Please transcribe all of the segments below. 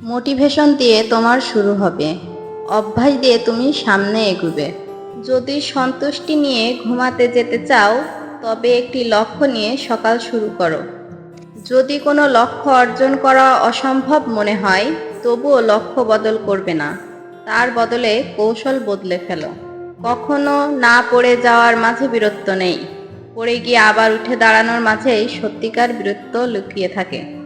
Motivation দিয়ে তোমার শুরু হবে। অভ্যাস দিয়ে তুমি সামনে এগুবে। যদি সন্তুষ্টি নিয়ে ঘুমাতে যেতে চাও, তবে একটি লক্ষ্য নিয়ে সকাল শুরু করো। যদি কোনো লক্ষ্য অর্জন করা অসম্ভব মনে হয়, তবুও লক্ষ্য বদল করবে না। তার বদলে কৌশল বদলে ফেলো। কখনো না পড়ে যাওয়ার মাঝে বীরত্ব নেই। পড়ে গিয়ে আবার উঠে দাঁড়ানোর মাঝেই সত্যিকার বীরত্ব লুকিয়ে থাকে।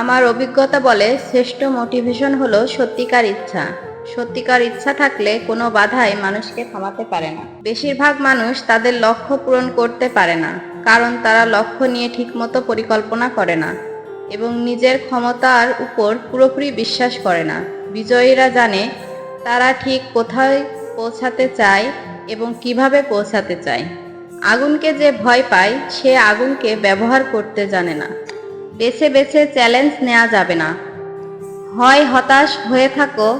আমার অভিজ্ঞতা বলে শ্রেষ্ঠ মোটিভেশন হলো সত্যিকার ইচ্ছা। সত্যিকার ইচ্ছা থাকলে কোনো বাধাই মানুষকে থামাতে পারে না। বেশিরভাগ মানুষ তাদের লক্ষ্য পূরণ করতে পারে না, কারণ তারা লক্ষ্য নিয়ে ঠিকমতো পরিকল্পনা করে না এবং নিজের ক্ষমতার উপর পুরোপুরি বিশ্বাস করে না। বিজয়ীরা জানে তারা ঠিক কোথায় পৌঁছাতে চায় এবং কীভাবে পৌঁছাতে চায়। আগুনকে যে ভয় পায়, সে আগুনকে ব্যবহার করতে জানে না। বেছে বেছে চ্যালেঞ্জ নেওয়া যাবে না। হয় হতাশ হয়ে থাকো,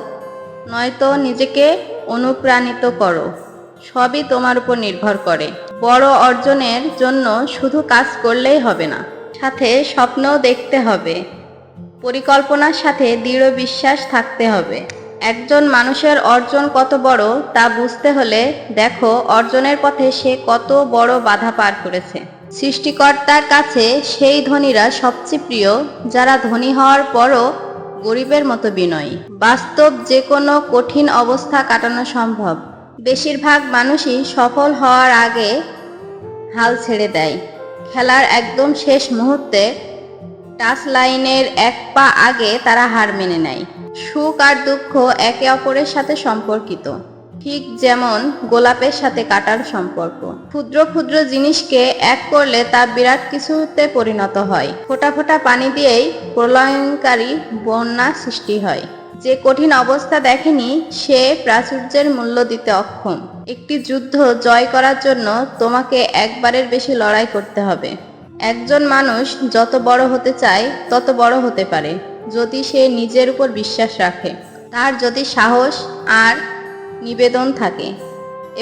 নয়তো নিজেকে অনুপ্রাণিত করো। সবই তোমার উপর নির্ভর করে। বড় অর্জনের জন্য শুধু কাজ করলেই হবে না। সাথে স্বপ্নও দেখতে হবে। পরিকল্পনার সাথে দৃঢ় বিশ্বাস থাকতে হবে। একজন মানুষের অর্জন কত বড় তা বুঝতে হলে দেখো অর্জনের পথে সে কত বড় বাধা পার করেছে। সৃষ্টিকর্তার কাছে সেই ধনীরা সবচেয়ে প্রিয়, যারা ধনী হওয়ার পরও গরিবের মতো বিনয়ী। বাস্তব যে কোনো কঠিন অবস্থা কাটানো সম্ভব। বেশিরভাগ মানুষই সফল হওয়ার আগে হাল ছেড়ে দেয়। খেলার একদম শেষ মুহূর্তে টাচ লাইনের এক পা আগে তারা হার মেনে নেয়। সুখ আর দুঃখ একে অপরের সাথে সম্পর্কিত। ঠিক যেমন গোলাপের সাথে কাটার সম্পর্ক। ক্ষুদ্র ক্ষুদ্র জিনিসকে এক করলে তা বিরাট কিছুতে পরিণত হয়। ফোটা ফোটা পানি দিয়েই প্রলয়নকারী বন্যা সৃষ্টি হয়। যে কঠিন অবস্থা দেখেনি, সে প্রাচুর্যের মূল্য দিতে অক্ষম। একটি যুদ্ধ জয় করার জন্য তোমাকে একবারের বেশি লড়াই করতে হবে। একজন মানুষ যত বড় হতে চায়, তত বড় হতে পারে, যদি সে নিজের উপর বিশ্বাস রাখে। তার যদি সাহস আর নিবেদন থাকে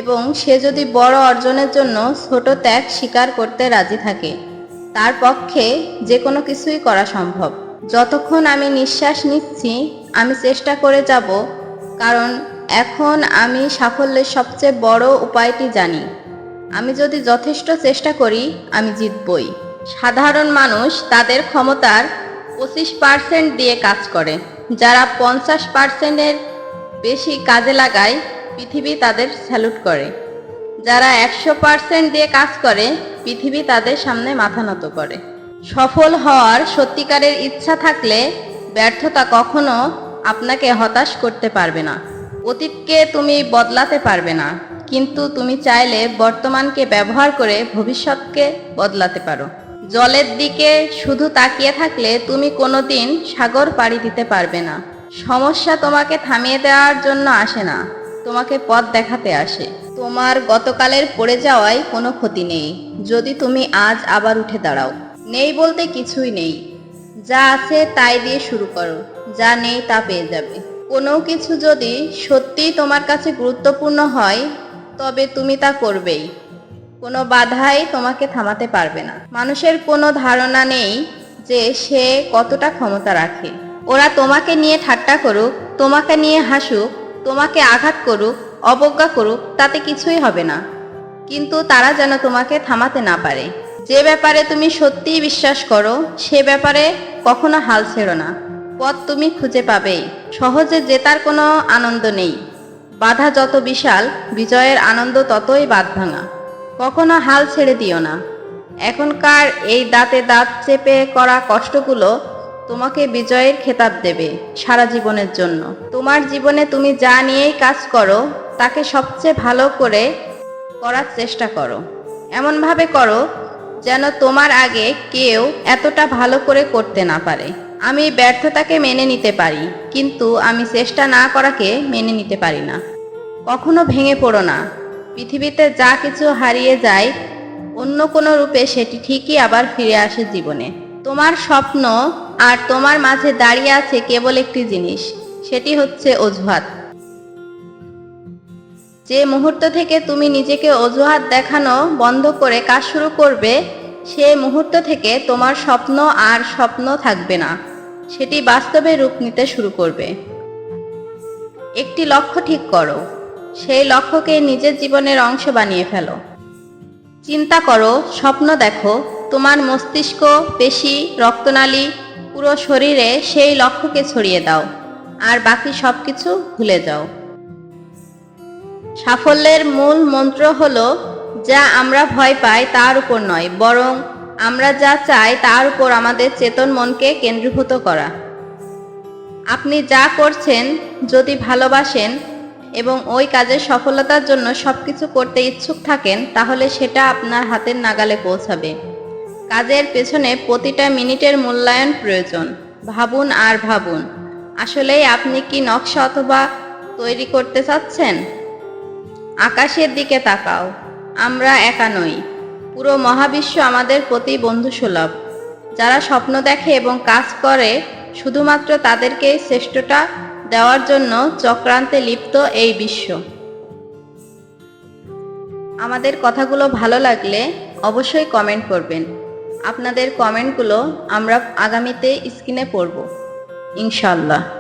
এবং সে যদি বড় অর্জনের জন্য ছোট ত্যাগ স্বীকার করতে রাজি থাকে, তার পক্ষে যে কোনো কিছুই করা সম্ভব। যতক্ষণ আমি নিঃশ্বাস নিচ্ছি, আমি চেষ্টা করে যাব, কারণ এখন আমি সাফল্যের সবচেয়ে বড় উপায়টি জানি। আমি যদি যথেষ্ট চেষ্টা করি, আমি জিতবই। সাধারণ মানুষ তাদের ক্ষমতার পঁচিশ পার্সেন্ট দিয়ে কাজ করে, যারা পঞ্চাশ পার্সেন্টের বেশি কাজে লাগায়, পৃথিবী তাদের স্যালুট করে। যারা একশো পার্সেন্ট দিয়ে কাজ করে, পৃথিবী তাদের সামনে মাথা নত করে। সফল হওয়ার সত্যিকারের ইচ্ছা থাকলে ব্যর্থতা কখনো আপনাকে হতাশ করতে পারবে না। অতীতকে তুমি বদলাতে পারবে না, কিন্তু তুমি চাইলে বর্তমানকে ব্যবহার করে ভবিষ্যৎকে বদলাতে পারো। জলের দিকে শুধু তাকিয়ে থাকলে তুমি কোনোদিন সাগর পাড়ি দিতে পারবে না। সমস্যা তোমাকে থামিয়ে দেওয়ার জন্য আসে না। তোমাকে পথ দেখাতে আসে। তোমার গতকালের পড়ে যাওয়ায় কোনো ক্ষতি নেই। যদি তুমি আজ আবার উঠে দাঁড়াও। নেই বলতে কিছুই নেই। যা আছে তাই দিয়ে শুরু করো। যা নেই তা পেয়ে যাবে। কোনো কিছু যদি সত্যিই তোমার কাছে গুরুত্বপূর্ণ হয়, তবে তুমি তা করবেই। কোনো বাধাই তোমাকে থামাতে পারবে না। মানুষের কোনো ধারণা নেই যে সে কতটা ক্ষমতা রাখে। ওরা তোমাকে নিয়ে ঠাট্টা করুক, তোমাকে নিয়ে হাসুক, তোমাকে আঘাত করুক, অবজ্ঞা করুক, তাতে কিছুই হবে না। কিন্তু তারা যেন তোমাকে থামাতে না পারে। যে ব্যাপারে তুমি সত্যিই বিশ্বাস করো, সে ব্যাপারে কখনো হাল ছেড়ো না। পথ তুমি খুঁজে পাবেই সহজে জেতার কোনো আনন্দ নেই। বাধা যত বিশাল, বিজয়ের আনন্দ ততই বাদ ভাঙা। কখনো হাল ছেড়ে দিও না। এখনকার এই দাঁতে দাঁত চেপে করা কষ্টগুলো তোমাকে বিজয়ের খেতাব দেবে সারা জীবনের জন্য। তোমার জীবনে তুমি যা নিয়েই কাজ করো, তাকে সবচেয়ে ভালো করে করার চেষ্টা করো। এমনভাবে করো যেন তোমার আগে কেউ এতটা ভালো করে করতে না পারে। আমি ব্যর্থতাকে মেনে নিতে পারি, কিন্তু আমি চেষ্টা না করাকে মেনে নিতে পারি না। কখনো ভেঙে পড়ো না। পৃথিবীতে যা কিছু হারিয়ে যায়, অন্য কোনো রূপে সেটি ঠিকই আবার ফিরে আসে জীবনে। তোমার স্বপ্ন আর তোমার মাঝে দাঁড়িয়ে আছে কেবল একটি জিনিস, সেটি হচ্ছে অজুহাত। যে মুহূর্ত থেকে তুমি নিজেকে অজুহাত দেখানো বন্ধ করে কাজ শুরু করবে, সে মুহূর্ত থেকে তোমার স্বপ্ন আর স্বপ্ন থাকবে না, সেটি বাস্তবে রূপ নিতে শুরু করবে। একটি লক্ষ্য ঠিক করো, সেই লক্ষ্যকে নিজের জীবনের অংশ বানিয়ে ফেলো। চিন্তা করো, স্বপ্ন দেখো, তোমার মস্তিষ্ক, পেশি, রক্তনালী পুরো শরীরে সেই লক্ষ্যকে ছড়িয়ে দাও, আর বাকি সব কিছু ভুলে যাও। সাফল্যের মূল মন্ত্র হল, যা আমরা ভয় পাই তার উপর নয়, বরং আমরা যা চাই তার উপর আমাদের চেতন মনকে কেন্দ্রীভূত করা। আপনি যা করছেন, যদি ভালোবাসেন এবং ওই কাজের সফলতার জন্য সবকিছু করতে ইচ্ছুক থাকেন, তাহলে সেটা আপনার হাতের নাগালে পৌঁছাবে। কাজের পেছনে প্রতিটা মিনিটের মূল্যায়ন প্রয়োজন। ভাবুন আর ভাবুন, আসলেই আপনি কি নকশা অথবা তৈরি করতে চাচ্ছেন? আকাশের দিকে তাকাও, আমরা একা নই। পুরো মহাবিশ্ব আমাদের প্রতি বন্ধুসুলভ। যারা স্বপ্ন দেখে এবং কাজ করে, শুধুমাত্র তাদেরকেই শ্রেষ্ঠটা দেওয়ার জন্য চক্রান্তে লিপ্ত এই বিশ্ব। আমাদের কথাগুলো ভালো লাগলে অবশ্যই কমেন্ট করবেন। আপনাদের কমেন্টগুলো আমরা আগামীতে স্ক্রিনে পড়ব। ইনশাল্লাহ